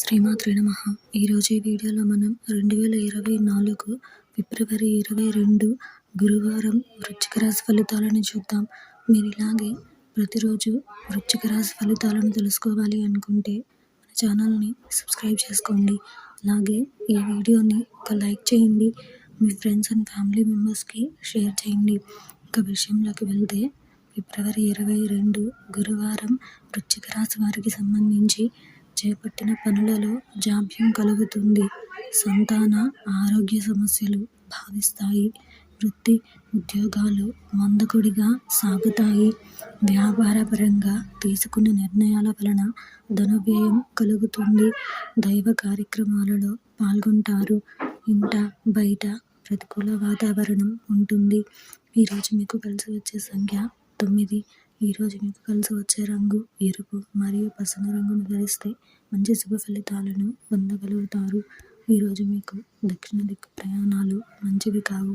శ్రీమాతృ నమ. ఈరోజు ఈ వీడియోలో మనం రెండు వేల ఇరవై నాలుగు ఫిబ్రవరి ఇరవై రెండు గురువారం వృచ్చిక రాశి ఫలితాలను చూద్దాం. మీరు ఇలాగే ప్రతిరోజు వృచ్చిక రాశి ఫలితాలను తెలుసుకోవాలి అనుకుంటే మన ఛానల్ని సబ్స్క్రైబ్ చేసుకోండి. అలాగే ఈ వీడియోని ఒక లైక్ చేయండి. మీ ఫ్రెండ్స్ అండ్ ఫ్యామిలీ మెంబర్స్కి షేర్ చేయండి. ఇంకా విషయంలోకి వెళ్తే ఫిబ్రవరి ఇరవై రెండు గురువారం వృచ్చిక రాశి వారికి సంబంధించి చేపట్టిన పనులలో జాప్యం కలుగుతుంది. సంతాన ఆరోగ్య సమస్యలు భావిస్తాయి వృత్తి ఉద్యోగాలు మందకొడిగా సాగుతాయి. వ్యాపారపరంగా తీసుకున్న నిర్ణయాల వలన ధన వ్యయం కలుగుతుంది. దైవ కార్యక్రమాలలో పాల్గొంటారు. ఇంట బయట ప్రతికూల వాతావరణం ఉంటుంది. ఈరోజు మీకు కలిసి వచ్చే సంఖ్య తొమ్మిది. ఈరోజు మీకు కలిసి వచ్చే రంగు ఎరుపు మరియు పసుపు రంగును ధరిస్తే మంచి శుభ ఫలితాలను పొందగలుగుతారు. ఈరోజు మీకు దక్షిణ దిక్కు ప్రయాణాలు మంచివి కావు.